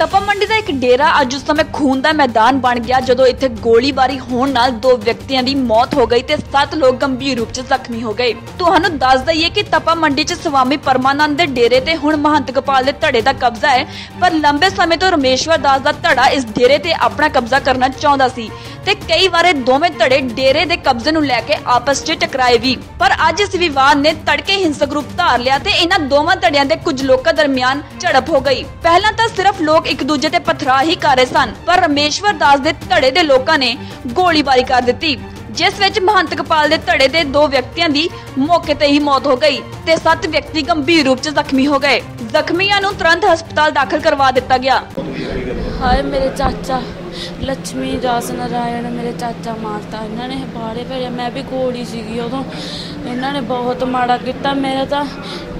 ਤਪਾ ਮੰਡੀ ਦਾ ਇੱਕ ਡੇਰਾ ਅੱਜ ਉਸ ਸਮੇਂ ਖੂਨ ਦਾ ਮੈਦਾਨ ਬਣ ਗਿਆ, ਜਦੋਂ ਇੱਥੇ ਗੋਲੀਬਾਰੀ ਹੋਣ ਨਾਲ ਦੋ ਵਿਅਕਤੀਆਂ ਦੀ ਮੌਤ ਹੋ ਗਈ ਤੇ 7 ਲੋਕ ਗੰਭੀਰ ਰੂਪ 'ਚ ਜ਼ਖਮੀ ਹੋ ਗਏ। ਤੁਹਾਨੂੰ ਦੱਸ ਦਈਏ ਕਿ ਤਪਾ ਮੰਡੀ 'ਚ ਸਵਾਮੀ ਪਰਮਾਨੰਦ ਦੇ ਡੇਰੇ ਤੇ ਹੁਣ ਮਹੰਤ ਗੋਪਾਲ ਦੇ ਧੜੇ ਦਾ ਕਬਜ਼ਾ ਹੈ, ਪਰ ਲੰਬੇ ਸਮੇਂ ਤੋਂ ਰਮੇਸ਼ਵਰ ਦਾਸ ਦਾ ਧੜਾ ਇਸ ਡੇਰੇ ਤੇ ਆਪਣਾ ਕਬਜ਼ਾ ਕਰਨਾ ਚਾਹੁੰਦਾ ਸੀ। ਤੇ ਕਈ ਵਾਰ ਇਹ ਦੋਵੇਂ ਧੜੇ ਡੇਰੇ ਦੇ ਕਬਜ਼ੇ ਨੂੰ ਲੈ ਕੇ ਆਪਸ 'ਚ ਟਕਰਾਏ ਵੀ। ਪਰ ਅੱਜ ਇਸ ਵਿਵਾਦ ਨੇ ਤੜਕੇ ਹਿੰਸਕ ਰੂਪ ਧਾਰ ਲਿਆ ਤੇ ਇਹਨਾਂ ਦੋਵਾਂ ਧੜਿਆਂ ਦੇ ਕੁਝ ਲੋਕਾਂ ਦਰਮਿਆਨ ਝੜਪ ਹੋ ਗਈ। ਪਹਿਲਾਂ ਤਾਂ ਸਿਰਫ ਲੋਕ ਇੱਕ ਦੂਜੇ ਤੇ ਪਥਰਾ ਹੀ ਕਰ ਰਹੇ ਸਨ, ਪਰ ਰਮੇਸ਼ਵਰ ਦਾਸ ਦੇ ਧੜੇ ਦੇ ਲੋਕਾਂ ਨੇ ਗੋਲੀਬਾਰੀ ਕਰ ਦਿੱਤੀ, ਜਿਸ ਵਿੱਚ ਮਹੰਤ ਕਪਾਲ ਦੇ ਧੜੇ ਦੇ ਦੋ ਵਿਅਕਤੀਆਂ ਦੀ ਮੌਕੇ ਤੇ ਹੀ ਮੌਤ ਹੋ ਗਈ ਤੇ ਸੱਤ ਵਿਅਕਤੀ ਗੰਭੀਰ ਰੂਪ 'ਚ ਜ਼ਖਮੀ ਹੋ ਗਏ। ਜ਼ਖਮੀਆਂ ਨੂੰ ਤੁਰੰਤ ਹਸਪਤਾਲ ਦਾਖਲ ਕਰਵਾ ਦਿੱਤਾ ਗਿਆ। ਹਾਏ ਮੇਰੇ ਚਾਚਾ। ਲక్ష్ਮੀ ਦਾਸ ਨਾਰਾਇਣ ਮੇਰੇ ਚਾਚਾ ਮਾਰਤਾ। ਇਹਨਾਂ ਨੇ ਬਾੜੇ ਭੇਜਿਆ ਮੈਂ ਵੀ ਕੋੜੀ ਸੀਗੀ ਉਦੋਂ। ਇਹਨਾਂ ਨੇ ਬਹੁਤ ਮਾੜਾ ਕੀਤਾ। ਮੇਰਾ ਤਾਂ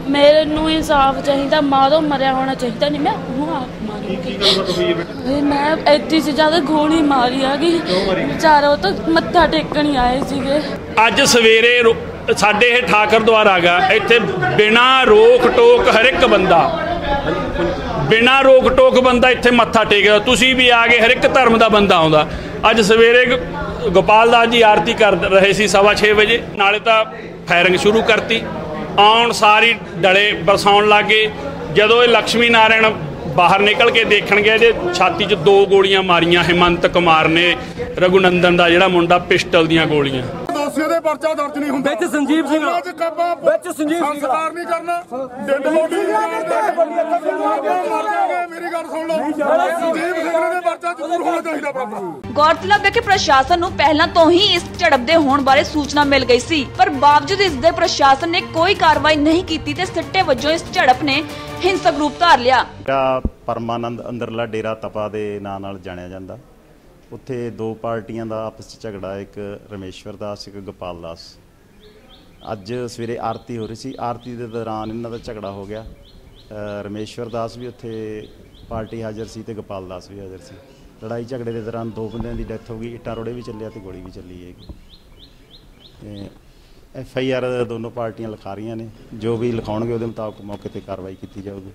ਮੇਰੇ ਨੂੰ ਇਨਸਾਫ ਚਾਹੀਦਾ। ਮਾਰੋ ਮਰਿਆ ਹੋਣਾ ਚਾਹੀਦਾ ਨਹੀਂ ਮੈਂ ਉਹਨੂੰ ਆਪ ਮਾਰੂੰਗੀ ਇਹ ਮੈਂ ਐਡੀ ਸੀ ਜ਼ਿਆਦਾ ਗੋਲੀ ਮਾਰੀ ਆ ਗਈ ਵਿਚਾਰਾ ਉਹ ਤਾਂ ਮੱਥਾ ਟੇਕਣ ਹੀ ਆਏ ਸੀਗੇ। ਅੱਜ ਸਵੇਰੇ ਸਾਡੇ ਇਹ ਠਾਕਰ ਦੁਆਰ ਆ ਗਿਆ। ਇੱਥੇ ਬਿਨਾ ਰੋਕ ਟੋਕ ਹਰ ਇੱਕ ਬੰਦਾ। ਬਿਨਾ ਰੋਕ ਟੋਕ ਬੰਦਾ ਇੱਥੇ ਮੱਥਾ ਟੇਕਦਾ। ਤੁਸੀਂ ਵੀ ਆ ਗਏ ਹਰ ਇੱਕ ਧਰਮ ਦਾ ਬੰਦਾ ਆਉਂਦਾ। ਅੱਜ ਸਵੇਰੇ ਗੋਪਾਲ ਦਾਸ ਜੀ ਆਰਤੀ ਕਰ ਰਹੇ ਸੀ ਸਵਾ ਛੇ ਵਜੇ। ਨਾਲੇ ਤਾਂ ਫਾਇਰਿੰਗ ਸ਼ੁਰੂ ਕਰਤੀ। ਆਉਣ ਸਾਰੀ ਡਲੇ ਬਰਸਾਉਣ ਲੱਗੇ। ਜਦੋਂ ਇਹ ਲక్ష్ਮੀ ਨਾਰਾਇਣ ਬਾਹਰ ਨਿਕਲ ਕੇ ਦੇਖਣ ਗਏ ਇਹਦੇ ਛਾਤੀ 'ਚ ਦੋ ਗੋਲੀਆਂ ਮਾਰੀਆਂ ਹਿਮੰਤ ਕੁਮਾਰ ਨੇ। ਰਘੁਨੰਦਨ ਦਾ ਜਿਹੜਾ ਮੁੰਡਾ ਪਿਸਟਲ ਦੀਆਂ ਗੋਲੀਆਂ। ਦੋਸ਼ੀਆਂ ਦੇ ਪਰਚਾ ਦਰਜ ਨਹੀਂ ਹੁੰਦਾ। ਵਿੱਚ ਸੰਜੀਵ ਸਿੰਘ ਵਿੱਚ ਸੰਜੀਵ ਸਿੰਘ ਸੰਸਕਾਰ ਨਹੀਂ ਕਰਨਾ। ਡੈਡ ਬੋਡੀ ਗੌਰਤਲਬ ਹੈ ਕਿ ਪ੍ਰਸ਼ਾਸਨ ਨੂੰ ਪਹਿਲਾਂ ਤੋਂ ਹੀ ਇਸ ਝੜਪ ਦੇ ਹੋਣ ਬਾਰੇ ਸੂਚਨਾ ਮਿਲ ਗਈ ਸੀ, ਪਰ ਬਾਵਜੂਦ ਇਸ ਦੇ ਪ੍ਰਸ਼ਾਸਨ ਨੇ ਕੋਈ ਕਾਰਵਾਈ ਨਹੀਂ ਕੀਤੀ ਤੇ ਸਿੱਟੇ ਵਜੋਂ ਇਸ ਝੜਪ ਨੇ ਹਿੰਸਕ ਰੂਪ ਧਾਰ ਲਿਆ। ਡੇਰਾ ਪਰਮਾਨੰਦ ਅੰਦਰਲਾ ਡੇਰਾ ਤਪਾ ਦੇ ਨਾਂ ਨਾਲ ਜਾਣਿਆ ਜਾਂਦਾ, ਉੱਥੇ ਦੋ ਪਾਰਟੀਆਂ ਦਾ ਆਪਸ ਵਿੱਚ ਝਗੜਾ, ਇੱਕ ਰਮੇਸ਼ਵਰ ਦਾਸ, ਇੱਕ ਗੋਪਾਲ ਦਾਸ। ਅੱਜ ਸਵੇਰੇ ਆਰਤੀ ਹੋ ਰਹੀ ਸੀ, ਆਰਤੀ ਦੇ ਦੌਰਾਨ ਇਹਨਾਂ ਦਾ ਝਗੜਾ ਹੋ ਗਿਆ। ਰਮੇਸ਼ਵਰ ਦਾਸ ਵੀ ਉੱਥੇ ਪਾਰਟੀ ਹਾਜ਼ਰ ਸੀ ਤੇ ਗੋਪਾਲ ਦਾਸ ਵੀ ਹਾਜ਼ਰ ਸੀ। ਲੜਾਈ ਝਗੜੇ ਦੇ ਦੌਰਾਨ ਦੋ ਬੰਦਿਆਂ ਦੀ ਡੈਥ ਹੋ ਗਈ, ਇੱਟਾਂ ਰੋੜੇ ਵੀ ਚੱਲਿਆ ਤੇ ਗੋਲੀ ਵੀ ਚੱਲੀ ਹੈਗੀ ਤੇ ਐਫ ਆਈ ਆਰ ਦੋਨੋਂ ਪਾਰਟੀਆਂ ਲਿਖਾ ਰਹੀਆਂ ਨੇ, ਜੋ ਵੀ ਲਿਖਾਉਣਗੇ ਉਹਦੇ ਮੁਤਾਬਕ ਮੌਕੇ ਤੇ ਕਾਰਵਾਈ ਕੀਤੀ ਜਾਊਗੀ।